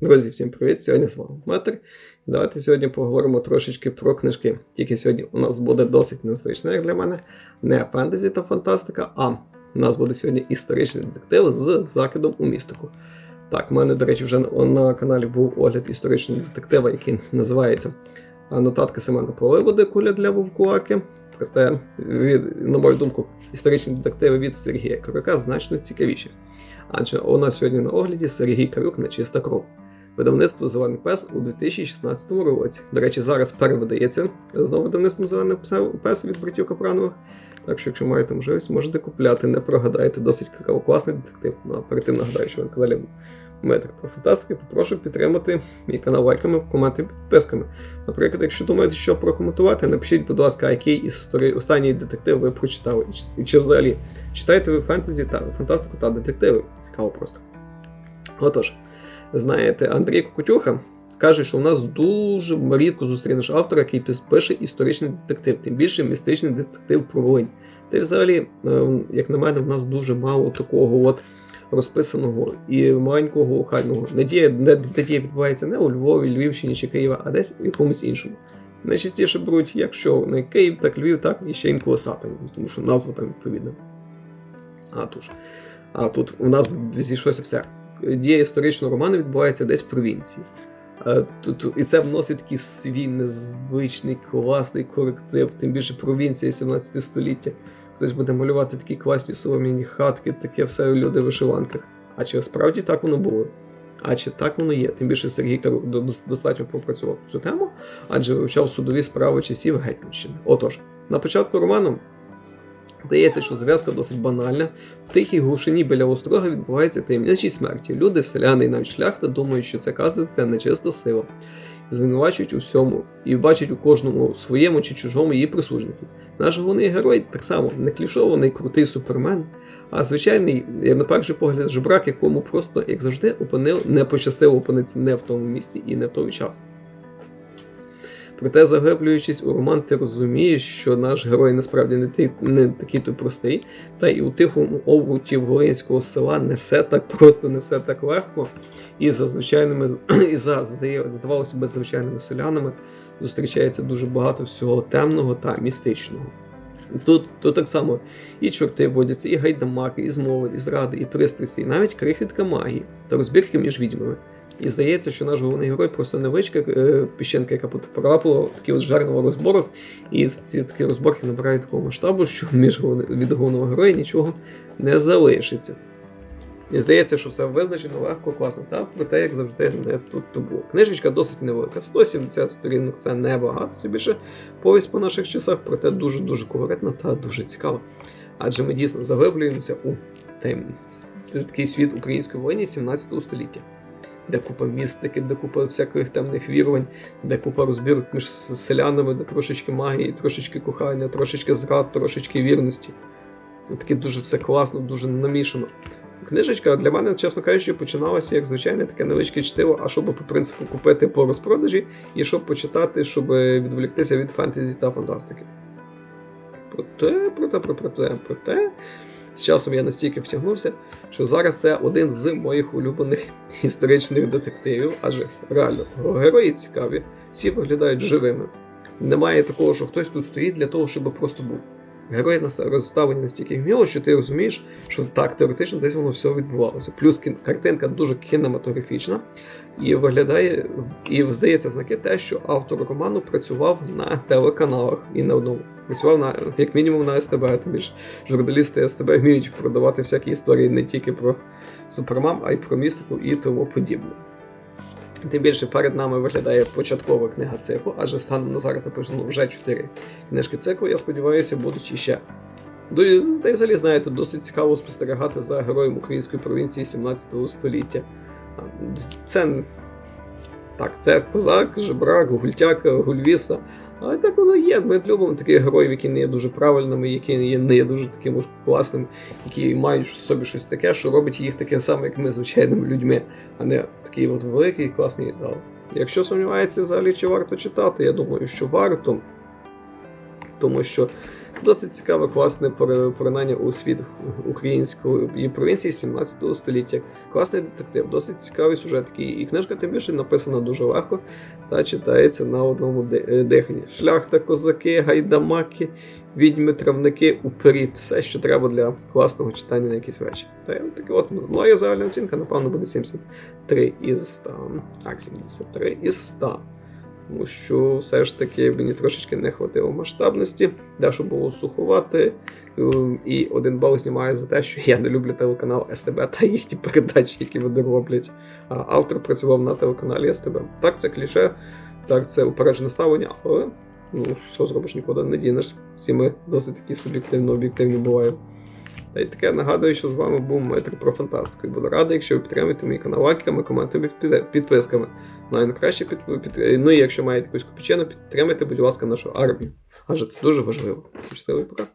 Друзі, всім привіт! Сьогодні з вами Метр. Давайте сьогодні поговоримо трошечки про книжки. Тільки сьогодні у нас буде досить незвично, як для мене, не фентезі та фантастика, а у нас буде сьогодні історичний детектив з закидом у містику. Так, в мене, до речі, вже на- на каналі був огляд історичного детектива, який називається Нотатки Семена Проливоди Куля для Вовкулаки. Проте, від, на мою думку, історичні детективи від Сергія Крука значно цікавіші. Адже у нас сьогодні на огляді Сергій Карюк на чиста кров. Видавництво Зелений пес у 2016 році. До речі, зараз перевидається знову видавництвом Зелений пес від братів Капранових. Так що, якщо маєте можливість, можете купляти, не прогадаєте. Досить цікаво, класний детектив. Ну а перед тим нагадаю, що ви на каналі Метр про фантастики, попрошу підтримати мій канал лайками, коментами, підписками. Наприклад, якщо думаєте, що прокоментувати, напишіть, будь ласка, який із історії останній детектив ви прочитали. І чи- І чи взагалі читаєте ви фентезі та фантастику та детективи? Цікаво просто. Отож, знаєте, Андрій Кокотюха каже, що у нас дуже рідко зустрінеш автора, який пише історичний детектив, тим більше містичний детектив про Волинь. Та й взагалі, е, як на мене, в нас дуже мало такого от розписаного і маленького локального. Надія, надія відбувається не у Львові, Львівщині чи Києва, а десь в якомусь іншому. Найчастіше беруть, якщо не Київ, так Львів, так і ще інколи Сатин, тому що назва там відповідна. А тут. А тут у нас зійшлося все. Дія історичного роману відбувається десь в провінції. Е, і це вносить такий свій незвичний, класний коректив, тим більше провінція 17 століття. Хтось буде малювати такі класні солом'яні хатки, таке все люди в вишиванках. А чи справді так воно було? А чи так воно є? Тим більше Сергій Карук до- достатньо попрацював цю тему, адже вивчав судові справи часів Гетьманщини. Отож, на початку роману Здається, що зв'язка досить банальна. В тихій глушині біля острога відбуваються таємничі смерті. Люди, селяни і навіть шляхта думають, що це це нечиста сила. Звинувачують у всьому і бачать у кожному своєму чи чужому її прислужників. Наш головний герой так само не клішований крутий супермен, а звичайний, на перший погляд, жебрак, якому просто, як завжди, опинив, не пощастило опинитися не в тому місці і не в той час. Проте, заглиблюючись у роман, ти розумієш, що наш герой насправді не, ти, не такий то простий, та й у тихому обруті Волинського села не все так просто, не все так легко. І за звичайними, і за здавалося би, звичайними селянами зустрічається дуже багато всього темного та містичного. Тут, тут так само і чорти водяться, і гайдамаки, і змови, і зради, і пристрасті, і навіть крихітка магії та розбірки між відьмами. І здається, що наш головний герой просто невеличка е, піщенка, яка потрапила в такий от жерного розборок, і ці такі розборки набирають такого масштабу, що між від головного героя нічого не залишиться. І здається, що все визначено легко, класно, та проте, як завжди, не тут то було. Книжечка досить невелика. 170 сторінок це небагато. Це більше повість по наших часах, проте дуже-дуже колоритна та дуже цікава. Адже ми дійсно заглиблюємося у тем- такий світ української воїні 17 століття де купа містики, де купа всяких темних вірувань, де купа розбірок між селянами, де трошечки магії, трошечки кохання, трошечки зрад, трошечки вірності. Таке дуже все класно, дуже намішано. Книжечка для мене, чесно кажучи, починалася як звичайне таке невеличке чтиво, а щоб по принципу купити по розпродажі і щоб почитати, щоб відволіктися від фентезі та фантастики. Проте, проте, проте, проте, проте, з часом я настільки втягнувся, що зараз це один з моїх улюблених історичних детективів, адже реально герої цікаві, всі виглядають живими. Немає такого, що хтось тут стоїть для того, щоб просто був. Герої розставлені настільки гміло, що ти розумієш, що так, теоретично десь воно все відбувалося. Плюс картинка дуже кінематографічна і виглядає, і здається знаки те, що автор роману працював на телеканалах і на одному. Працював на як мінімум на СТБ, тим більше журналісти СТБ вміють продавати всякі історії не тільки про супермам, а й про містику і тому подібне. Тим більше перед нами виглядає початкова книга циклу, адже станом на зараз написано вже 4 книжки циклу. Я сподіваюся, будуть іще. Та й взагалі, знаєте, досить цікаво спостерігати за героєм української провінції 17 століття. Це так, це козак, жебрак, гультяк, гульвіса. А так воно є. Ми любимо таких героїв, які не є дуже правильними, які не є, не є дуже таким уж класними, які мають в собі щось таке, що робить їх таке саме, як ми, звичайними людьми, а не такий от великий класний ідеал. Якщо сумнівається взагалі, чи варто читати, я думаю, що варто. Тому що Досить цікаве, класне пор- поринання у світ української провінції 17 століття. Класний детектив, досить цікавий сюжет. І книжка тим більше написана дуже легко та читається на одному е, диханні. Шляхта, козаки, гайдамаки, відьми, травники, упері. Все, що треба для класного читання на якийсь вечір. Та я таке от моя загальна оцінка, напевно, буде 73 із 100. Так, 73 із 100. Тому що все ж таки мені трошечки не хватило масштабності, дещо було сухувати. Ем, І один бал знімає за те, що я не люблю телеканал СТБ та їхні передачі, які вони роблять. А автор працював на телеканалі СТБ. Так, це кліше, так, це упереджене ставлення, але ну, що зробиш, нікуди не дінеш. Всі ми досить такі суб'єктивно об'єктивні буваємо. Та й таке нагадую, що з вами був метр про фантастику. І буду радий, якщо ви підтримуєте мій канал лайками, коментами, підписками. Ну найкраще під, під, ну і якщо маєте якусь копійчину, підтримайте, будь ласка, нашу армію. Адже це дуже важливо. Щасливий пока.